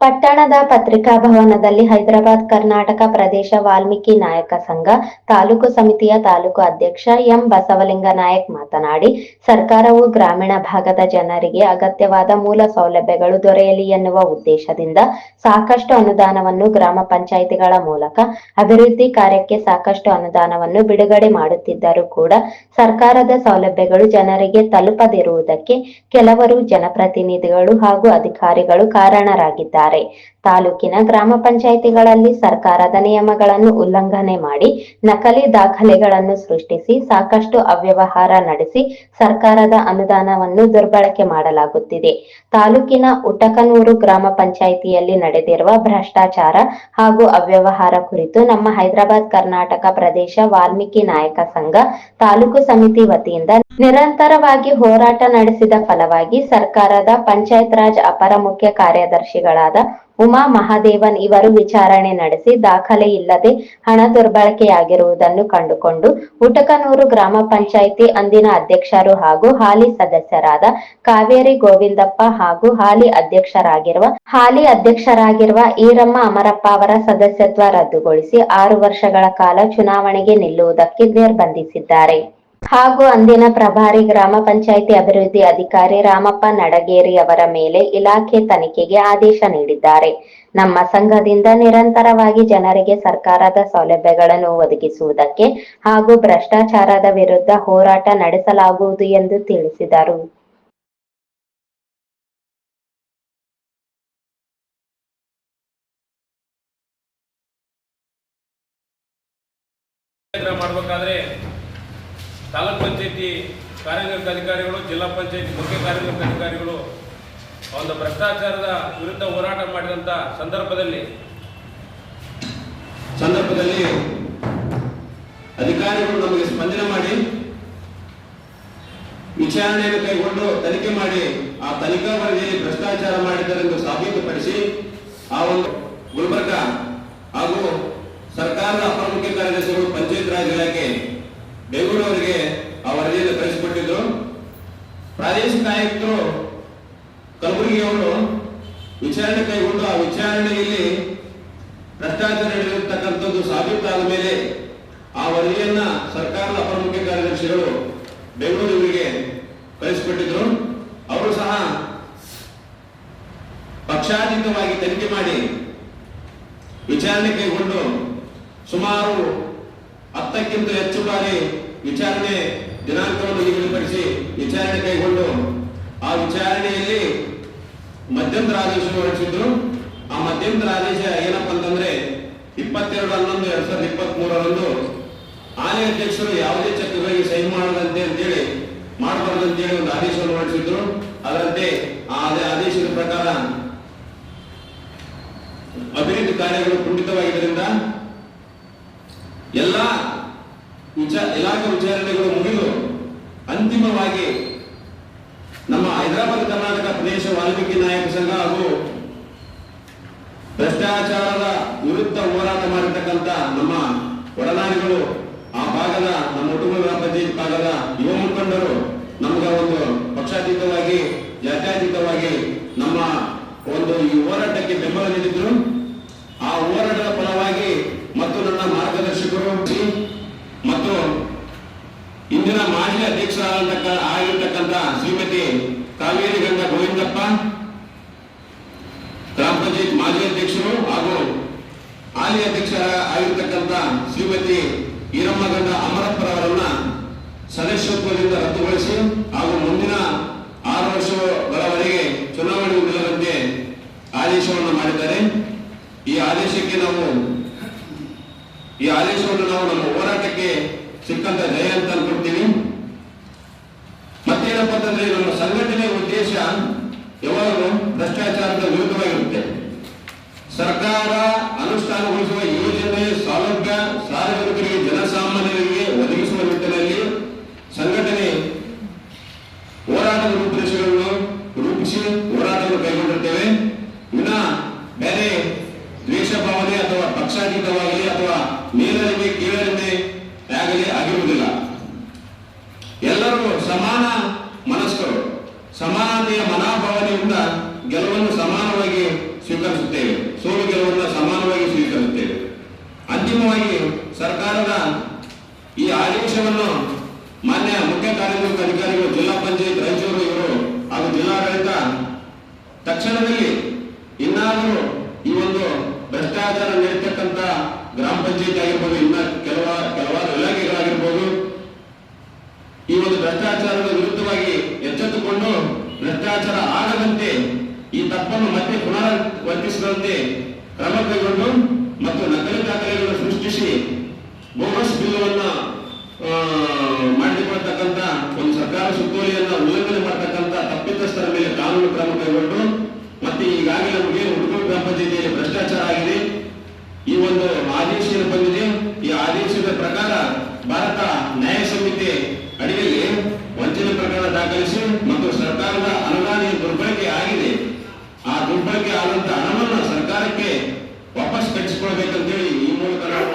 ಪಟ್ಟಣದ ಪತ್ರಿಕಾ ಭವನದಲ್ಲಿ ಹೈದರಾಬಾದ್, ಕರ್ನಾಟಕ ಪ್ರದೇಶ ವಾಲ್ಮೀಕಿ ನಾಯಕ ಸಂಘ, ತಾಲೂಕು ಸಮಿತಿಯ ತಾಲೂಕು ಅಧ್ಯಕ್ಷ ಎಂ ಬಸವಲಿಂಗ ನಾಯಕ್ ಮಾತನಾಡಿ, ಸರ್ಕಾರವು ಗ್ರಾಮೀಣ ಭಾಗದ ಜನರಿಗೆ ಅಗತ್ಯವಾದ ಮೂಲ ಸೌಲಭ್ಯಗಳು ದೊರೆಯಲಿ ಎನ್ನುವ ಉದ್ದೇಶದಿಂದ ಸಾಕಷ್ಟು ಅನುದಾನವನ್ನು ಗ್ರಾಮ ಪಂಚಾಯಿತಿಗಳ ಮೂಲಕ ಅಭಿವೃದ್ಧಿ ಕಾರ್ಯಕ್ಕೆ ಸಾಕಷ್ಟು ಅನುದಾನವನ್ನು ಬಿಡುಗಡೆ ಮಾಡುತ್ತಿದ್ದರೂ ಕೂಡ ಸರ್ಕಾರದ ಸೌಲಭ್ಯಗಳು ಜನರಿಗೆ ತಲುಪದಿರುವುದಕ್ಕೆ ಕೆಲವರು ಜನಪ್ರತಿನಿಧಿಗಳು ಹಾಗೂ ಅಧಿಕಾರಿಗಳು ಕಾರಣರಾಗಿದ್ದಾರೆ. ತಾಲೂಕಿನ ಗ್ರಾಮ ಪಂಚಾಯಿತಿಗಳಲ್ಲಿ ಸರ್ಕಾರದ ನಿಯಮಗಳನ್ನು ಉಲ್ಲಂಘನೆ ಮಾಡಿ ನಕಲಿ ದಾಖಲೆಗಳನ್ನು ಸೃಷ್ಟಿಸಿ ಸಾಕಷ್ಟು ಅವ್ಯವಹಾರ ನಡೆಸಿ ಸರ್ಕಾರದ ಅನುದಾನವನ್ನು ದುರ್ಬಳಕೆ ಮಾಡಲಾಗುತ್ತಿದೆ. ತಾಲೂಕಿನ ಉಟಕನೂರು ಗ್ರಾಮ ಪಂಚಾಯಿತಿಯಲ್ಲಿ ನಡೆದಿರುವ ಭ್ರಷ್ಟಾಚಾರ ಹಾಗೂ ಅವ್ಯವಹಾರ ಕುರಿತು ನಮ್ಮ ಹೈದರಾಬಾದ್ ಕರ್ನಾಟಕ ಪ್ರದೇಶ ವಾಲ್ಮೀಕಿ ನಾಯಕ ಸಂಘ ತಾಲೂಕು ಸಮಿತಿ ವತಿಯಿಂದ ನಿರಂತರವಾಗಿ ಹೋರಾಟ ನಡೆಸಿದ ಫಲವಾಗಿ ಸರ್ಕಾರದ ಪಂಚಾಯತ್ ರಾಜ್ ಅಪರ ಮುಖ್ಯ ಕಾರ್ಯದರ್ಶಿಗಳಾದ ಉಮಾ ಮಹಾದೇವನ್ ಇವರು ವಿಚಾರಣೆ ನಡೆಸಿ ದಾಖಲೆ ಇಲ್ಲದೆ ಹಣ ದುರ್ಬಳಕೆಯಾಗಿರುವುದನ್ನು ಕಂಡುಕೊಂಡು ಉಟಕನೂರು ಗ್ರಾಮ ಪಂಚಾಯಿತಿ ಅಂದಿನ ಅಧ್ಯಕ್ಷರು ಹಾಗೂ ಹಾಲಿ ಸದಸ್ಯರಾದ ಕಾವೇರಿ ಗೋವಿಂದಪ್ಪ ಹಾಗೂ ಹಾಲಿ ಅಧ್ಯಕ್ಷರಾಗಿರುವ ಹಾಲಿ ಅಧ್ಯಕ್ಷರಾಗಿರುವ ಈರಮ್ಮ ಅಮರಪ್ಪ ಅವರ ಸದಸ್ಯತ್ವ ರದ್ದುಗೊಳಿಸಿ ಆರು ವರ್ಷಗಳ ಕಾಲ ಚುನಾವಣೆಗೆ ನಿಲ್ಲುವುದಕ್ಕೆ ನಿರ್ಬಂಧಿಸಿದ್ದಾರೆ. ಹಾಗೂ ಅಂದಿನ ಪ್ರಭಾರಿ ಗ್ರಾಮ ಪಂಚಾಯಿತಿ ಅಭಿವೃದ್ಧಿ ಅಧಿಕಾರಿ ರಾಮಪ್ಪ ನಡಗೇರಿ ಅವರ ಮೇಲೆ ಇಲಾಖೆ ತನಿಖೆಗೆ ಆದೇಶ ನೀಡಿದ್ದಾರೆ. ನಮ್ಮ ಸಂಘದಿಂದ ನಿರಂತರವಾಗಿ ಜನರಿಗೆ ಸರ್ಕಾರದ ಸೌಲಭ್ಯಗಳನ್ನು ಒದಗಿಸುವುದಕ್ಕೆ ಹಾಗೂ ಭ್ರಷ್ಟಾಚಾರದ ವಿರುದ್ಧ ಹೋರಾಟ ನಡೆಸಲಾಗುವುದು ಎಂದು ತಿಳಿಸಿದರು. ಮಾಡಬೇಕಾದ್ರೆ ತಾಲೂಕ್ ಪಂಚಾಯತಿ ಕಾರ್ಯನಿರ್ವಹಣಾ ಅಧಿಕಾರಿಗಳು, ಜಿಲ್ಲಾ ಪಂಚಾಯತಿ ಮುಖ್ಯ ಕಾರ್ಯನಿರ್ವಹಣಾ ಅಧಿಕಾರಿಗಳು ಒಂದು ಭ್ರಷ್ಟಾಚಾರದ ವಿರುದ್ಧ ಹೋರಾಟ ಮಾಡಿದಂಥ ಸಂದರ್ಭದಲ್ಲಿ ಸಂದರ್ಭದಲ್ಲಿ ಅಧಿಕಾರಿಗಳು ನಮಗೆ ಸ್ಪಂದನೆ ಮಾಡಿ, ವಿಚಾರಣೆಯನ್ನು ಕೈಗೊಂಡು ತನಿಖೆ ಮಾಡಿ, ಆ ತನಿಖಾ ವರದಿಯಲ್ಲಿ ಭ್ರಷ್ಟಾಚಾರ ಮಾಡಿದ್ದರೆಂದು ಸಾಬೀತುಪಡಿಸಿ ಆ ಒಂದು ಗುಲ್ಬರ್ಗ ಹಾಗೂ ಸರ್ಕಾರದ ಅಪರ ಮುಖ್ಯ ಕಾರ್ಯದರ್ಶಿಗಳು ಪಂಚಾಯತ್ ರಾಜ್ ಇಲಾಖೆ ಬೆಂಗಳೂರಿಗೆ ಆ ವರದಿಯನ್ನು ಕಳಿಸಿಕೊಟ್ಟಿದ್ರು. ಪ್ರಾದೇಶಿಕ ಆಯುಕ್ತರು ಕಲಬುರಗಿಯವರು ವಿಚಾರಣೆ ಕೈಗೊಂಡು ಆ ವಿಚಾರಣೆಯಲ್ಲಿ ಭ್ರಷ್ಟಾಚಾರ ನಡೆದಿರ್ತಕ್ಕಂಥದ್ದು ಸಾಬೀತಾದ ಮೇಲೆ ಆ ವರದಿಯನ್ನ ಸರ್ಕಾರದ ಅಪರ ಮುಖ್ಯ ಕಾರ್ಯದರ್ಶಿಗಳು ಬೆಂಗಳೂರಿಗೆ ಕಳಿಸಿಕೊಟ್ಟಿದ್ರು. ಅವರು ಸಹ ಪಕ್ಷಾತೀತವಾಗಿ ತನಿಖೆ ಮಾಡಿ ವಿಚಾರಣೆ ಕೈಗೊಂಡು ಸುಮಾರು ಹತ್ತಕ್ಕಿಂತ ಹೆಚ್ಚು ಬಾರಿ ವಿಚಾರಣೆ ದಿನಾಂಕವನ್ನು ನಿಗದಿಪಡಿಸಿ ವಿಚಾರಣೆ ಕೈಗೊಂಡು ಆ ವಿಚಾರಣೆಯಲ್ಲಿ ಮಧ್ಯಂತರ ಆದೇಶ ಹೊರಡಿಸಿದ್ರು. ಆ ಮಧ್ಯಂತರ ಆದೇಶ ಏನಪ್ಪಾ ಅಂತಂದ್ರೆ ಇಪ್ಪತ್ತೆರಡು, ಹನ್ನೊಂದು, ಎರಡ್ ಸಾವಿರದ ಇಪ್ಪತ್ತ್ ಮೂರರಂದು ಆನೆ ಅಧ್ಯಕ್ಷರು ಯಾವುದೇ ಚಕ್ರವಾಗಿ ಸಹಿ ಮಾಡದಂತೆ ಅಂತೇಳಿ ಮಾಡಬಾರದು ಅಂತೇಳಿ ಒಂದು ಆದೇಶವನ್ನು ಹೊರಡಿಸಿದ್ರು. ಅದರಂತೆ ಆ ಆದೇ- ಆದೇಶದ ಪ್ರಕಾರ ಅಭಿವೃದ್ಧಿ ಕಾರ್ಯಗಳು ಕುಂಠಿತವಾಗಿದ್ದರಿಂದ ಎಲ್ಲ ಇಲಾಖೆ ವಿಚಾರಣೆಗಳು ಮುಗಿದು ಅಂತಿಮವಾಗಿ ನಮ್ಮ ಹೈದರಾಬಾದ್ ಕರ್ನಾಟಕ ಪ್ರದೇಶ ವಾಲ್ಮೀಕಿ ನಾಯಕ ಸಂಘ ಹಾಗೂ ಭ್ರಷ್ಟಾಚಾರದ ವಿರುದ್ಧ ಹೋರಾಟ ಮಾಡಿರ್ತಕ್ಕಂಥ ನಮ್ಮ ಒಡನಾಡಿಗಳು, ಆ ಭಾಗದ ನಮ್ಮ ಕುಟುಂಬ ಗ್ರಾಮ ಭಾಗದ ಯುವ ಮುಖಂಡರು ನಮ್ಗ ಒಂದು ಪಕ್ಷಾತೀತವಾಗಿ, ಜಾತ್ಯಾತೀತವಾಗಿ ನಮ್ಮ ಒಂದು ಈ ಹೋರಾಟಕ್ಕೆ ಬೆಂಬಲ ನೀಡಿದ್ರು. ಆ ಹೋರಾಟದ ಫಲವಾಗಿ ಮತ್ತು ನನ್ನ ಮಾರ್ಗದರ್ಶಕರು ಮತ್ತು ಇಂದಿನ ಮಾಜಿ ಅಧ್ಯಕ್ಷರಾದಂತಕ್ಕ ಆಗಿರ್ತಕ್ಕಂಥ ಶ್ರೀಮತಿ ಕಾವೇರಿ ಗಂಡ ಗೋವಿಂದಪ್ಪ, ಗ್ರಾಮ ಪಂಚಾಯತ್ ಮಾಜಿ ಅಧ್ಯಕ್ಷರು ಹಾಗೂ ಹಾಲಿ ಅಧ್ಯಕ್ಷರ ಆಗಿರ್ತಕ್ಕಂಥ ಶ್ರೀಮತಿ ಈರಮ್ಮಗಂಡ ಅಮರಪ್ಪರವರನ್ನ ಸದಸ್ಯತ್ವದಿಂದ ರದ್ದುಗೊಳಿಸಿ ಹಾಗೂ ಮುಂದಿನ ಆರು ವರ್ಷಗಳವರೆಗೆ ಚುನಾವಣೆ ನಿಲ್ಲದಂತೆ ಆದೇಶವನ್ನು ಮಾಡಿದ್ದಾರೆ. ಈ ಆದೇಶಕ್ಕೆ ನಾವು ಈ ಆದೇಶವನ್ನು ನಾವು ನಮ್ಮ ಹೋರಾಟಕ್ಕೆ ಸಿಕ್ಕಂತ ಜಯ ಅಂತ ಅನ್ಕೊಡ್ತೀವಿ ಮತ್ತೇನಪ್ಪ ಅಂತಂದ್ರೆ ನಮ್ಮ ಸಂಘಟನೆಯ ಉದ್ದೇಶ ಯಾವಾಗಲೂ ಭ್ರಷ್ಟಾಚಾರದ ವಿರುದ್ಧವಾಗಿರುತ್ತೆ. ಸರ್ಕಾರ ಅನುಷ್ಠಾನಗೊಳಿಸುವ ಯೋಜನೆ, ಸೌಲಭ್ಯ ಸಾರ್ವಜನಿಕರಿಗೆ ಆಗಿರುವುದಿಲ್ಲ. ಎಲ್ಲರೂ ಸಮಾನ ಮನಸ್ಕರು, ಸಮಾನತೆಯ ಮನೋಭಾವನೆಯಿಂದ ಗೆಲುವನ್ನು ಸಮಾನವಾಗಿ ಸ್ವೀಕರಿಸುತ್ತೇವೆ. ಸೋಲು ಗೆಲುವನ್ನು ಸಮಾನವಾಗಿ ಸ್ವೀಕರಿಸುತ್ತೇವೆ. ಅಂತಿಮವಾಗಿ ಸರ್ಕಾರದ ಈ ಆದೇಶವನ್ನು ಮಾನ್ಯ ಮುಖ್ಯ ಕಾರ್ಯನಿರ್ವಾಹಕ ಅಧಿಕಾರಿಗಳು ಜಿಲ್ಲಾ ಪಂಚಾಯತ್ ರಾಯಚೂರು ಇವರು ಹಾಗೂ ಜಿಲ್ಲಾಡಳಿತ ತಕ್ಷಣದಲ್ಲಿ ಇನ್ನಾದರೂ ಈ ಒಂದು ಭ್ರಷ್ಟಾಚಾರ ನಡೀತಕ್ಕಂಥ ಗ್ರಾಮ ಪಂಚಾಯತ್ ಆಗಿರ್ಬೋದು, ಇನ್ನ ಕೆಲವ ಕೆಲವಾರು ಇಲಾಖೆಗಳಾಗಿರ್ಬೋದು ಭ್ರಷ್ಟಾಚಾರದ ವಿರುದ್ಧವಾಗಿ ಎಚ್ಚೆತ್ತುಕೊಂಡು ಭ್ರಷ್ಟಾಚಾರ ಆಗದಂತೆ ಈ ತಪ್ಪನ್ನು ಮತ್ತೆ ಪುನರಾವರ್ತಿಸದಂತೆ ಕ್ರಮ ಕೈಗೊಂಡು ಮತ್ತು ನಕಲಿ ದಾಖಲೆಗಳನ್ನು ಸೃಷ್ಟಿಸಿ ಬೋನಸ್ ಬಿಲ್ಲುವನ್ನ ಆ, ಮಾಡಿಕೊಳ್ತಕ್ಕಂಥ ಒಂದು ಸರ್ಕಾರ ಸುತ್ತೋಲೆಯನ್ನ ಉಲ್ಲಂಘನೆ ಮಾಡತಕ್ಕಂತ ತಪ್ಪಿತಸ್ಥರ ಮೇಲೆ ಕಾನೂನು ಕ್ರಮ ಕೈಗೊಂಡು ಮತ್ತೆ ಈಗಾಗಲೇ ನಮಗೆ ಹುಡುಗರು ಗ್ರಾಮ ಪಂಚಾಯತಿಯಲ್ಲಿ ಭ್ರಷ್ಟಾಚಾರ ಆಗಿದೆ. ಈ ಒಂದು ಆದೇಶ ಬಂದಿದೆ? ಈ ಆದೇಶದ ಪ್ರಕಾರ ಭಾರತ ದಾಖಲಿಸಿ ಮತ್ತು ಸರ್ಕಾರದ ಅನುದಾನ ದುರ್ಬಳಕೆ ಆಗಿದೆ. ಆ ದುರ್ಬಳಕೆ ಆದಂತ ಹಣವನ್ನು ಸರ್ಕಾರಕ್ಕೆ ವಾಪಸ್ ಕಟ್ಟಿಸಿಕೊಳ್ಬೇಕಂತೇಳಿ ಈ ಮೂಲಕ ನಾವು